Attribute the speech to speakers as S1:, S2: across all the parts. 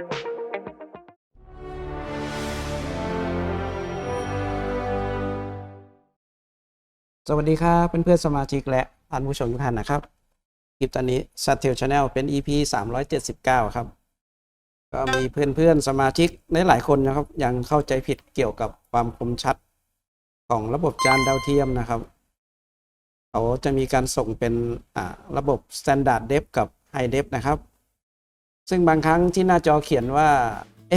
S1: สวัสดีครับเพื่อนๆสมาชิกและท่านผู้ชมทุกท่านนะครับคลิปตอนนี้ s a t e l Channel เป็น EP 379 ครับ ก็มีเพื่อนๆสมาชิกในหลายคนนะครับ ยังเข้าใจผิดเกี่ยวกับความคมชัดของระบบจานดาวเทียมนะครับเขาจะมีการส่งเป็นระบบ Standard d e p กับ High d e p นะครับ ซึ่งบางครั้งที่หน้าจอเขียนว่า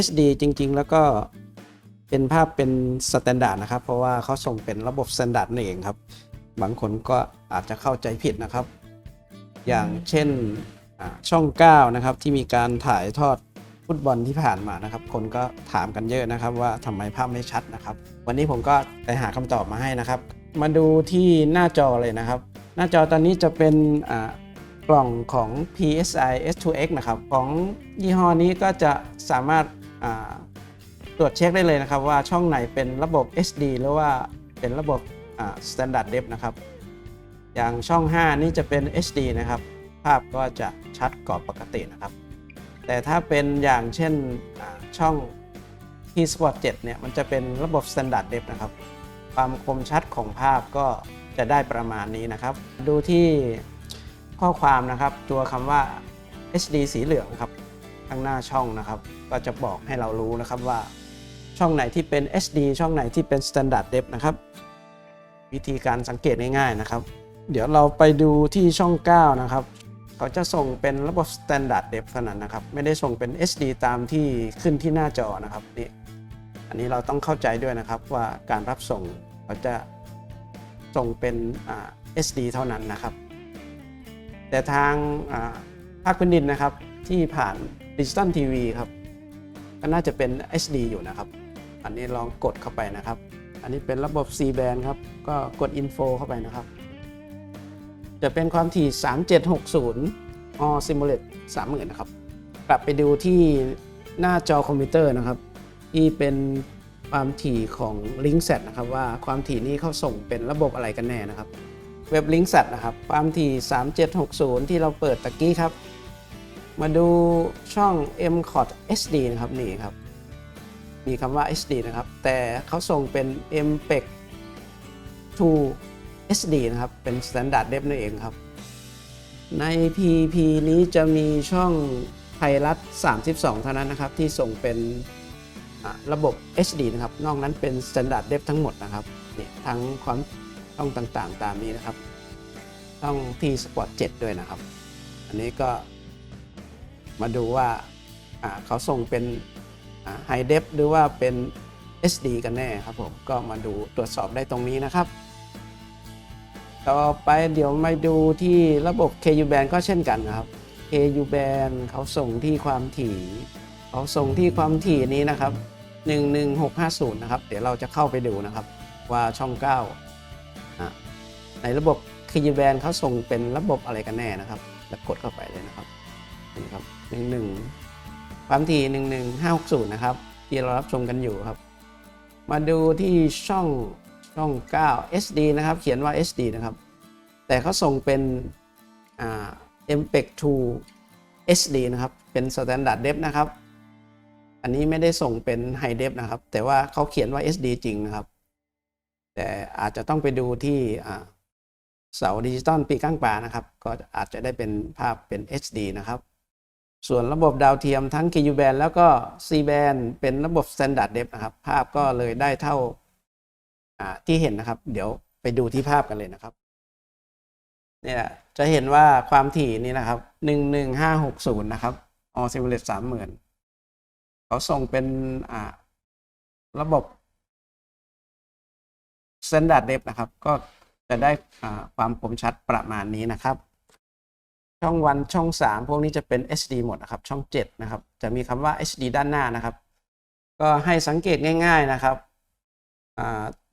S1: HD จริง ๆ แล้วก็เป็นภาพเป็น Standard นะครับ เพราะว่าเขาส่งเป็นระบบ Standard นั่นเองครับ บางคนก็อาจจะเข้าใจผิดนะครับ อย่างเช่นช่อง 9 นะครับ ที่มีการถ่ายทอดฟุตบอลที่ผ่านมานะครับ คนก็ถามกันเยอะนะครับ ว่าทำไมภาพไม่ชัดนะครับ วันนี้ผมก็ไปหาคำตอบมาให้นะครับ มาดูที่หน้าจอเลยนะครับ หน้าจอตอนนี้จะเป็นอ่า กล่องของ PSI S2X นะครับ ของยี่ห้อนี้ก็จะสามารถาตรวจเช็คได้เลยนะครับ ว่าช่องไหนเป็นระบบ SD หรือว่าเป็นระบบอ่า Standard Depth นะครับ อย่างช่อง 5 นี่จะเป็น HD นะครับ ภาพก็จะชัดกว่าปกตินะครับ แต่ถ้าเป็นอย่างเช่นช่อง T Sport 7 เนี่ย มันจะเป็นระบบ Standard Depth นะครับ ความคมชัดของภาพก็จะได้ประมาณนี้นะครับ ดูที่ ข้อความนะครับ ตัวคำว่า HD สีเหลืองครับข้างหน้าช่องนะครับ ก็จะบอกให้เรารู้นะครับว่าช่องไหนที่เป็น HD ช่องไหนที่เป็น Standard Depth นะครับ วิธีการสังเกตง่ายๆนะครับ เดี๋ยวเราไปดูที่ช่อง 9 นะครับเขาจะส่งเป็นระบบ Standard Depth เท่านั้นนะครับ ไม่ได้ส่งเป็น HD ตามที่ขึ้นที่หน้าจอนะครับนี่อันนี้เราต้องเข้าใจด้วยนะครับว่าการรับส่งเขาจะส่งเป็น SD เท่านั้นนะครับ แต่ทางภาคพื้นดินนะครับ ที่ผ่านดิจิตอลทีวีครับก็น่าจะเป็น HD อยู่นะครับ อันนี้ลองกดเข้าไปนะครับ อันนี้เป็นระบบ C band ครับ ก็กด info เข้าไปนะครับ จะเป็นความถี่ 3760อ simulate 30,000นะครับ กลับไปดูที่หน้าจอคอมพิวเตอร์นะครับ ที่เป็นความถี่ของ Link Set นะครับ ว่าความถี่นี้เขาส่งเป็นระบบอะไรกันแน่นะครับ เว็บ Link Set นะครับ ความถี่ 3760 ที่เราเปิดตะกี้ครับ มาดูช่อง m c o t HD นะครับนี่ครับ มีคำว่า HD นะครับ แต่เขาส่งเป็น MPEG 2 SD นะครับ เป็น Standard Depth นั่นเองครับ ใน PP นี้จะมีช่องไทยรัฐ 32 เท่านั้นนะครับ ที่ส่งเป็นระบบ HD นะครับ นอกนั้นเป็น Standard Depth ทั้งหมดนะครับนี่ทั้งความ ช่องต่างๆ ตามนี้นะครับต้องที่ Sport 7ด้วยนะครับ อันนี้ก็มาดูว่าเขาส่งเป็นไฮเดฟหรือว่าเป็น SD กันแน่ครับผม ก็มาดูตรวจสอบได้ตรงนี้นะครับ ต่อไปเดี๋ยวมาดูที่ระบบ KU band ก็เช่นกันนะครับ KU band เขาส่งที่ความถี่เขาส่งที่ความถี่นี้นะครับ 11650 นะครับ เดี๋ยวเราจะเข้าไปดูนะครับ ว่าช่อง 9 ในระบบ KU band เขาส่งเป็นระบบอะไรกันแน่นะครับ แล้วกดเข้าไปเลยนะครับนี่ครับ11ความถี่11560นะครับ ที่เรารับชมกันอยู่ครับ มาดูที่ช่องช่อง 9 SD นะครับ เขียนว่า SD นะครับ แต่เขาส่งเป็นอ่า MPEG 2 HD นะครับ เป็น Standard Depth นะครับ อันนี้ไม่ได้ส่งเป็น High Depth นะครับ แต่ว่าเขาเขียนว่า SD จริงนะครับ แต่อาจจะต้องไปดูที่ เสาดิจิตอลปีก้างปลานะครับ ก็อาจจะได้เป็นภาพเป็น HD นะครับ ส่วนระบบดาวเทียมทั้ง KU band แล้วก็ C band เป็นระบบ Standard Depth นะครับ ภาพก็เลยได้เท่าที่เห็นนะครับ เดี๋ยวไปดูที่ภาพกันเลยนะครับเนี่ยจะเห็นว่าความถี่นี่นะครับ 11560 นะครับออซิมูเลต30,000 เขาส่งเป็นระบบ Standard Depth นะครับ ก็ จะได้ความคมชัดประมาณนี้นะครับ ช่องวันช่อง 3 พวกนี้จะเป็น HD หมดนะครับ ช่อง 7 นะครับ จะมีคำว่า HD ด้านหน้านะครับ ก็ให้สังเกตง่าย ๆนะครับ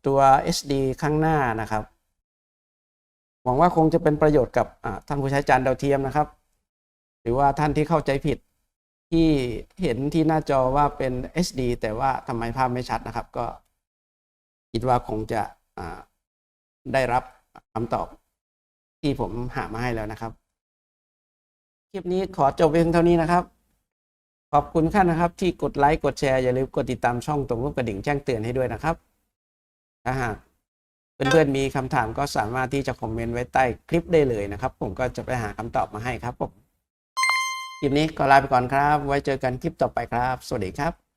S1: ตัว HD ข้างหน้านะครับ หวังว่าคงจะเป็นประโยชน์กับท่านผู้ใช้จานดาวเทียมนะครับ หรือว่าท่านที่เข้าใจผิดที่เห็นที่หน้าจอว่าเป็น HD แต่ว่าทำไมภาพไม่ชัดนะครับ ก็คิดว่าคงจะ ได้รับคำตอบที่ผมหามาให้แล้วนะครับ คลิปนี้ขอจบเพียงเท่านี้นะครับ ขอบคุณท่านนะครับ ที่กดไลค์กดแชร์อย่าลืมกดติดตามช่องตรงรูปกระดิ่งแจ้งเตือนให้ด้วยนะครับ ถ้าหากเพื่อนๆมีคำถามก็สามารถที่จะคอมเมนต์ไว้ใต้คลิปได้เลยนะครับ ผมก็จะไปหาคำตอบมาให้ครับผมคลิปนี้ก็ลาไปก่อนครับ ไว้เจอกันคลิปต่อไปครับ สวัสดีครับ